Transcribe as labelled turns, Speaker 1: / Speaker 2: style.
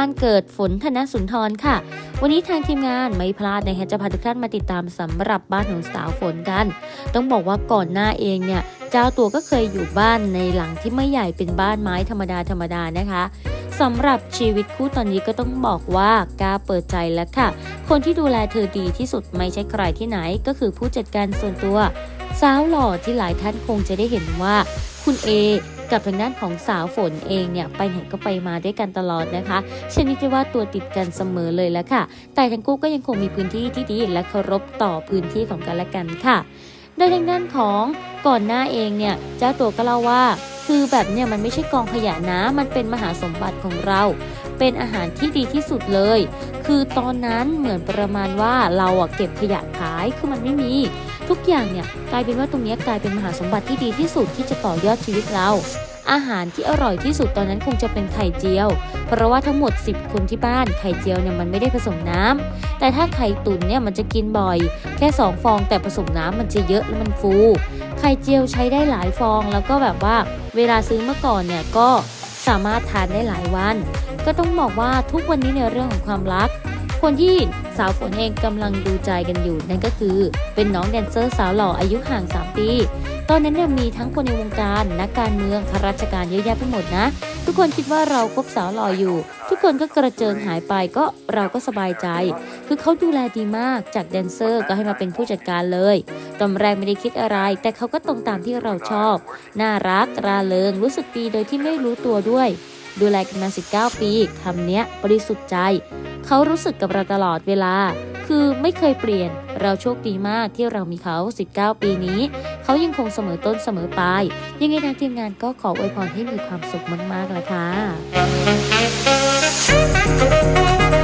Speaker 1: วันเกิดฝนธนสุนทรค่ะ วันนี้ทางทีมงานไม่พลาดนะคะจะพาทุกท่านมาติดตามสำหรับบ้านของสาวฝนกัน ต้องบอกว่าก่อนหน้าเองเนี่ยเจ้าตัวก็เคยอยู่บ้านในหลังที่ไม่ใหญ่เป็นบ้านไม้ธรรมดาธรรมดานะคะสำหรับชีวิตคู่ตอนนี้ก็ต้องบอกว่ากล้าเปิดใจแล้วค่ะ คนที่ดูแลเธอดีที่สุดไม่ใช่ใครที่ไหนก็คือผู้จัดการส่วนตัวสาวหล่อที่หลายท่านคงจะได้เห็นว่า คุณเอกับทางด้านของสาวฝนเองเนี่ยไปไหนก็ไปมาด้วยกันตลอดนะคะชนิดที่ว่าตัวติดกันเสมอเลยแล้วค่ะ แต่ทั้งคู่ก็ยังคงมีพื้นที่ที่ดีและเคารพต่อพื้นที่ของกันและกันค่ะ โดยทางด้านของก่อนหน้าเองเนี่ยเจ้าตัวก็เล่าว่าคือแบบเนี่ยมันไม่ใช่กองขยะนะ มันเป็นมหาสมบัติของเรา เป็นอาหารที่ดีที่สุดเลย คือตอนนั้นเหมือนประมาณว่าเราอะเก็บขยะขายคือมันไม่มี ทุกอย่างเนี่ยกลายเป็นว่าตรงนี้กลายเป็นมหาสมบัติที่ดีที่สุดที่จะต่อยอดชีวิตเรา อาหารที่อร่อยที่สุดตอนนั้นคงจะเป็นไข่เจียว เพราะว่าทั้งหมด 10 คนที่บ้านไข่เจียวเนี่ยมันไม่ได้ผสมน้ำแต่ถ้าไข่ตุ๋นเนี่ยมันจะกินบ่อย แค่ 2 ฟองแต่ผสมน้ำมันจะเยอะแล้วมันฟูไข่เจียวใช้ได้หลายฟองแล้วก็แบบว่าเวลาซื้อเมื่อก่อนเนี่ยก็ สามารถทานได้หลายวัน ก็ต้องบอกว่าทุกวันนี้ในเรื่องของความรัก คนที่สาวฝนเองกำลังดูใจกันอยู่ นั่นก็คือเป็นน้องแดนเซอร์สาวหล่ออายุห่าง 3 ปี ตอนนั้นเนี่ยมีทั้งคนในวงการนักการเมืองข้าราชการเยอะแยะไปหมดนะ ทุกคนคิดว่าเราคบสาวหล่ออยู่ ทุกคนก็กระเจิงหายไปก็เราก็สบายใจ คือเขาดูแลดีมากจากแดนเซอร์ก็ให้มาเป็นผู้จัดการเลยตอนแรกไม่ได้คิดอะไร แต่เขาก็ตรงตามที่เราชอบ น่ารักราเริงรู้สึกดีโดยที่ไม่รู้ตัวด้วย ดูแลกันมา 19 ปีคำเนี้ยบริสุทธิ์ใจ เขารู้สึกกับเราตลอดเวลา คือไม่เคยเปลี่ยนเราโชคดีมากที่เรามีเขา 19 ปีนี้ เขายังคงเสมอต้นเสมอปลาย ยังไงทางทีมงานก็ขออวยพรให้มีความสุขมากๆละค่ะ